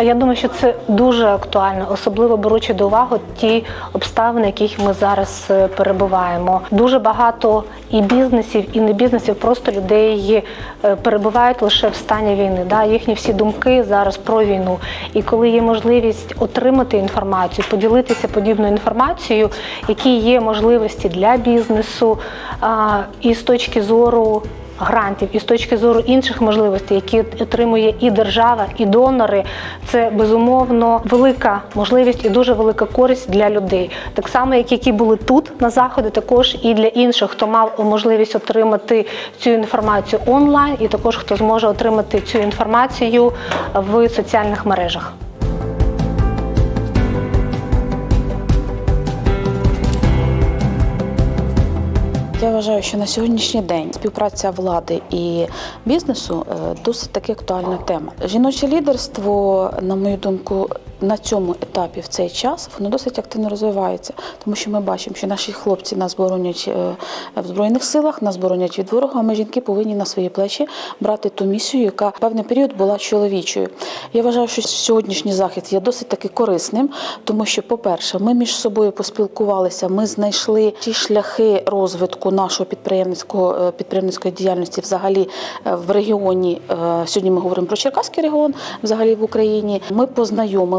Я думаю, що це дуже актуально, особливо беручи до уваги ті обставини, яких ми зараз е, перебуваємо. Дуже багато і бізнесів, і не бізнесів, просто людей е, перебувають лише в стані війни. Да? Їхні всі думки зараз про війну. І коли є можливість отримати інформацію, поділитися подібною інформацією, які є можливості для бізнесу, і з точки зору грантів і з точки зору інших можливостей, які отримує і держава, і донори, це безумовно велика можливість і дуже велика користь для людей. Так само, як які були тут на заході, також і для інших, хто мав можливість отримати цю інформацію онлайн, і також хто зможе отримати цю інформацію в соціальних мережах. Я вважаю, що на сьогоднішній день співпраця влади і бізнесу е, досить таки актуальна тема. Жіноче лідерство, на мою думку, на цьому етапі в цей час воно досить активно розвивається, тому що ми бачимо, що наші хлопці нас боронять е, в збройних силах, нас боронять від ворога. а Ми жінки повинні на свої плечі брати ту місію, яка певний період була чоловічою. Я вважаю, що сьогоднішній захід є досить таки корисним, тому що, по-перше, ми між собою поспілкувалися, ми знайшли ті шляхи розвитку нашого підприємницького е, підприємницької діяльності взагалі е, в регіоні. Сьогодні ми говоримо про Черкаський регіон, взагалі в Україні. Ми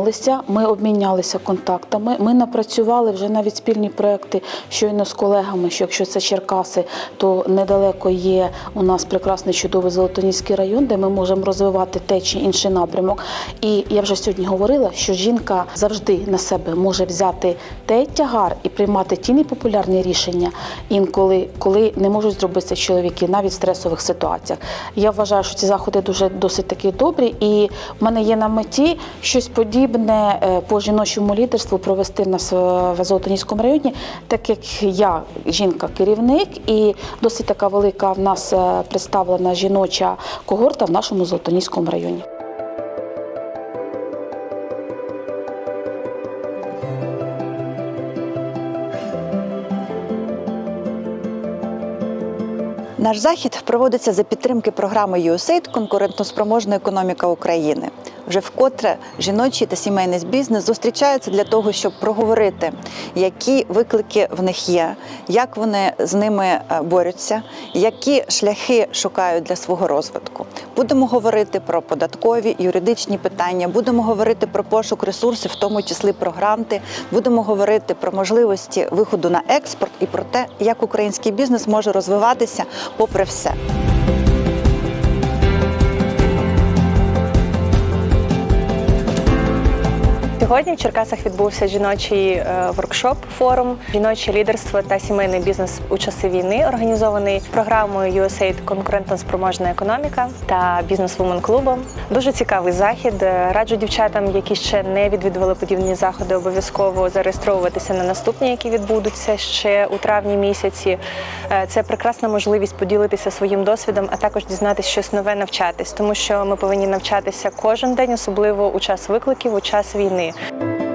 познайомилися, ми обмінялися контактами. Ми напрацювали вже навіть спільні проекти щойно з колегами. Що якщо це Черкаси, то недалеко є у нас прекрасний чудовий Золотоніський район, де ми можемо розвивати те чи інший напрямок. І я вже сьогодні говорила, що жінка завжди на себе може взяти той тягар і приймати ті непопулярні рішення інколи, коли не можуть зробити чоловіки, навіть в стресових ситуаціях. Я вважаю, що ці заходи дуже досить таки добрі, і в мене є на меті щось подібне е, по жіночому лідерству провести нас в Золотоніському районі, так як я жінка-керівник, і досить така велика в нас е, представлена жіноча когорта в нашому Золотоніському районі. Наш захід проводиться за підтримки програми USAID Конкурентоспроможна економіка України. Вже вкотре жіночий та сімейний бізнес зустрічаються для того, щоб проговорити, які виклики в них є, як вони з ними е, борються, які шляхи шукають для свого розвитку. Будемо говорити про податкові юридичні питання, будемо говорити про пошук ресурсів, в тому числі про гранти. Будемо говорити про можливості виходу на експорт і про те, як український бізнес може розвиватися попри все. Сьогодні в Черкасах відбувся жіночий е, воркшоп, форум жіноче лідерство та сімейний бізнес у часи війни, організований програмою USAID Конкурентно спроможна економіка та бізнес-вумен клубом. Дуже цікавий захід. Е, Раджу дівчатам, які ще не відвідували подібні заходи, обов'язково зареєстровуватися на наступні, які відбудуться ще у травні місяці. Е, Це прекрасна можливість поділитися своїм досвідом, а також дізнатися щось нове, навчатись, тому що ми повинні навчатися кожен день, особливо у час викликів, у час війни. you